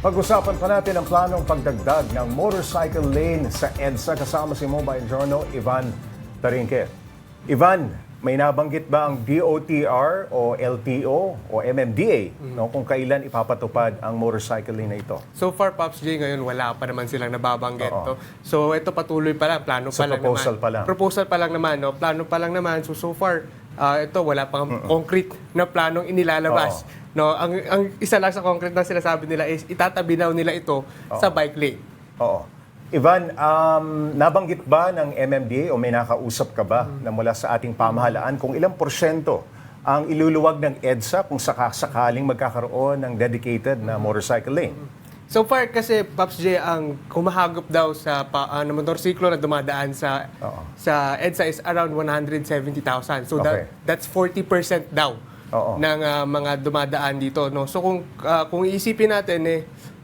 Pag-usapan pa natin ang planong pagdagdag ng motorcycle lane sa EDSA kasama si Mobile Journal Ivan Tarinque. Ivan, may nabanggit ba ang DOTR o LTO o MMDA no, kung kailan ipapatupad ang motorcycle lane na ito? So far, Pops J, ngayon wala pa naman silang nababanggit. Oo. no? So ito patuloy pa lang, plano Sa pa lang proposal naman. pa lang. Proposal pa lang naman, no? plano pa lang naman. So so far, ah, ito wala pang concrete na planong inilalabas. No, ang, ang isa lang sa concrete na sinasabi nila is itatabi daw nila ito sa bike lane. Oo. Ivan, um, nabanggit ba ng MMDA o may nakausap ka ba na mula sa ating pamahalaan kung ilang porsyento ang iluluwag ng EDSA kung sakasakaling magkakaroon ng dedicated na motorcycle lane? So far kasi Pops J ang kumahagop daw sa pa, uh, na motorsiklo na dumadaan sa Oo. sa EDSA is around 170,000. So Okay. that, that's 40% daw Oo. ng ah, mga dumadaan dito no. So kung ah, kung iisipin natin eh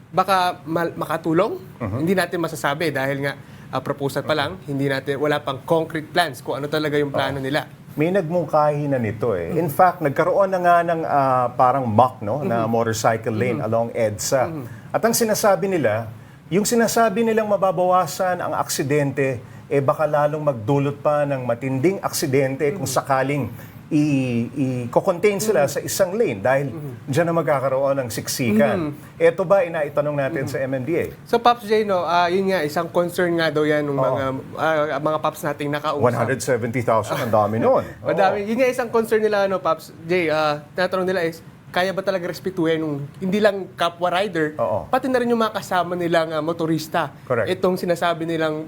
baka mal- makatulong, Mhm. hindi natin masasabi dahil nga ah, proposal pa lang, hindi natin wala pang concrete plans kung ano talaga yung plano nila. May nagmungkahi na nito eh. In fact, nagkaroon na nga ng ah, parang mock no, na motorcycle lane along EDSA. At ang sinasabi nila, yung sinasabi nilang mababawasan ang aksidente, eh baka lalong magdulot pa ng matinding aksidente kung sakaling i-contain sila sa isang lane dahil dyan na magkakaroon ng siksikan. Ito ba inaitanong natin sa MMDA? So Pops J no, ah, yun nga isang concern nga daw yan ng mga ah, mga Pops nating nakausap. 170,000, ang dami nun. Oo. Madami. Yun nga isang concern nila, ano, Paps. Jay, ah, tinatanong nila is, kaya ba talaga respetuhin nung hindi lang kapwa rider, Oo. pati na rin yung mga kasama nilang ah, motorista. Correct. Itong sinasabi nilang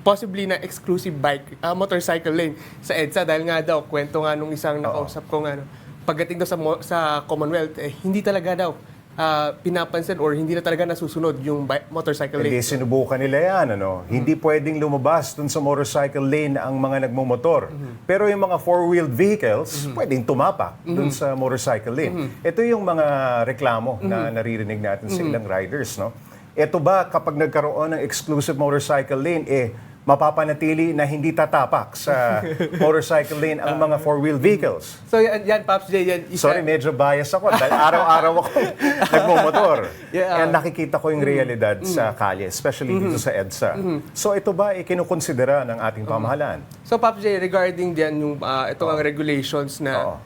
possibly na exclusive bike, ah, motorcycle lane sa EDSA dahil nga daw, kwento nga nung isang nakausap ko nga, ano, pagdating daw sa, sa Commonwealth, eh, hindi talaga daw ah, pinapansin or hindi na talaga nasusunod yung bi- motorcycle Hindi lane. sinubukan nila yan. Ano? Hindi pwedeng lumabas dun sa motorcycle lane ang mga nagmumotor. Pero yung mga four-wheeled vehicles, pwedeng tumapak dun sa motorcycle lane. Ito yung mga reklamo na naririnig natin sa ilang riders. No? Ito ba kapag nagkaroon ng exclusive motorcycle lane, eh, mapapanatili na hindi tatapak sa motorcycle lane ang mga four-wheeled vehicles? So yan, yan Paps Jay, yan isa. Sorry, medyo bias ako dahil araw-araw ako nagmumotor. Yeah. And nakikita ko yung realidad sa kalye, especially dito sa EDSA. So ito ba ikinukonsidera ng ating pamahalaan? So, Pop J, regarding diyan yung ah, ito ang regulations na.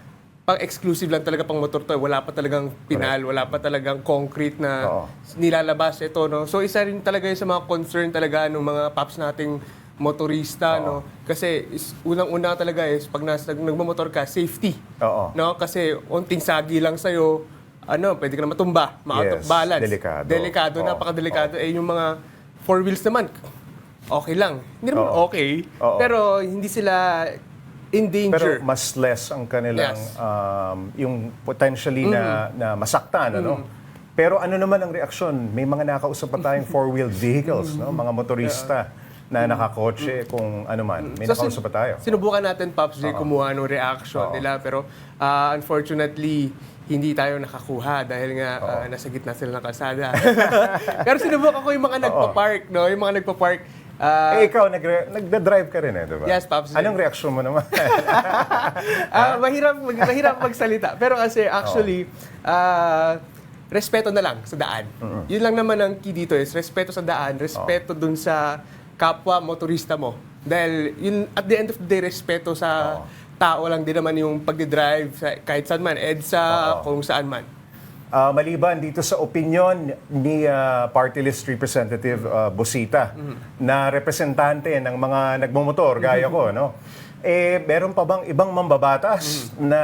Pang exclusive lang talaga pang motor to, eh. wala pa talagang pinal, wala pa talagang concrete na Oo. nilalabas ito, no. So, isa rin talaga yun sa mga concern talaga ng mga paps nating motorista, no. Kasi is, unang-una talaga is pag nas, nag, nagmamotor ka, safety. Oo. No, kasi unting sagi lang sa'yo, ano, pwede ka na matumba, ma-out of Yes, balance. delikado. Delikado, Oo. napakadelikado. Eh, yung mga four wheels naman, okay lang. Hindi naman Oo. okay, Oo. pero hindi sila in Pero danger. mas less ang kanilang Yes. um, yung potentially na, na masaktan, ano? Pero ano naman ang reaksyon? May mga nakausap pa tayong four-wheeled vehicles, no? Mga motorista na nakakotse kung ano man. May So, sin- nakausap pa tayo. Sinubukan natin, Pops J, kumuha ng reaction nila. Pero ah, unfortunately, hindi tayo nakakuha dahil nga ah, nasa gitna sila ng kalsada. pero sinubukan ko yung mga nagpa-park, no? Yung mga nagpa-park. Ah, eh, ikaw, nagre- nagda-drive ka rin eh, di ba? Yes, Pops. Anong reaksyon mo naman? Ah, mahirap mag, mahirap magsalita. Pero kasi actually ah, respeto na lang sa daan. Yun lang naman ang key dito is respeto sa daan, respeto dun sa kapwa motorista mo. Dahil yun at the end of the day respeto sa tao lang din naman yung pagdi-drive sa kahit saan man, EDSA, kung saan man. Ah, maliban dito sa opinion ni ah, Party List Representative ah, Busita na representante ng mga nagmumotor gaya ko, no? Eh, meron pa bang ibang mambabatas na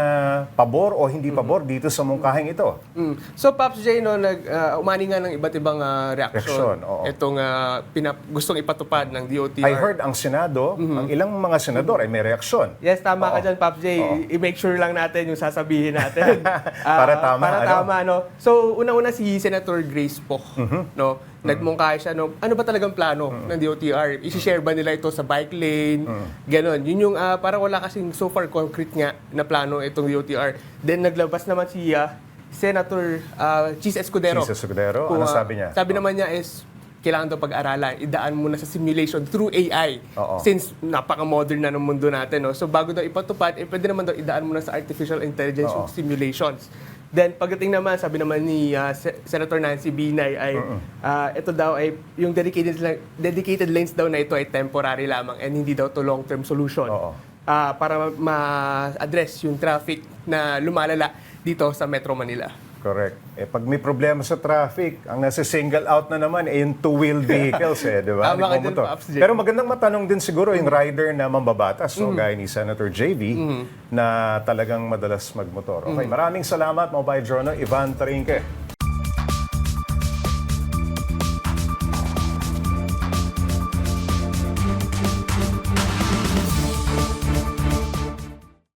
pabor o hindi pabor dito sa mungkahing ito? Mm. So Pops J no nag ah, umani nga ng iba't ibang ah, reaksyon. Reaksyon, oo. Itong ah, pinap- gustong ipatupad ng DOTR. I heard ang Senado, ang ilang mga senador ay may reaksyon. Yes, tama ka dyan, Pops J. I- I-make sure lang natin yung sasabihin natin. Ah, Para tama, Para ano? tama, no? So, una-una si Senator Grace Poch, no? Nagmungkahi siya, no? Ano ba talagang plano ng DOTR? I-share ba nila ito sa bike lane? Ganon. Yun yung, ah, parang wala kasing so far concrete nga na plano itong DOTR. Then, naglabas naman si ah, Senator ah, Cheese Escudero. Cheese Escudero, Kung, ano sabi niya? Sabi naman niya is, kailangan daw pag-aralan, idaan muna sa simulation through AI. Oo. Since napaka-modern na ng mundo natin. No? So bago daw ipatupad, eh, pwede naman daw idaan muna sa artificial intelligence yung simulations. Then pagdating naman, sabi naman ni Se- Senator Nancy Binay ay ah, ito daw ay yung dedicated dedicated lanes daw na ito ay temporary lamang and hindi daw to long-term solution. Oo. Ah, para ma- ma-address yung traffic na lumalala dito sa Metro Manila. Correct. Eh, pag may problema sa traffic, ang nasa single out na naman ay yung two-wheel vehicles eh, di ba? Tama ka dun, J. Pero magandang matanong din siguro yung rider na mambabatas, no? gaya ni Senator JV, na talagang madalas magmotor. Okay, maraming salamat, Mobile Journal, Ivan Tarinque.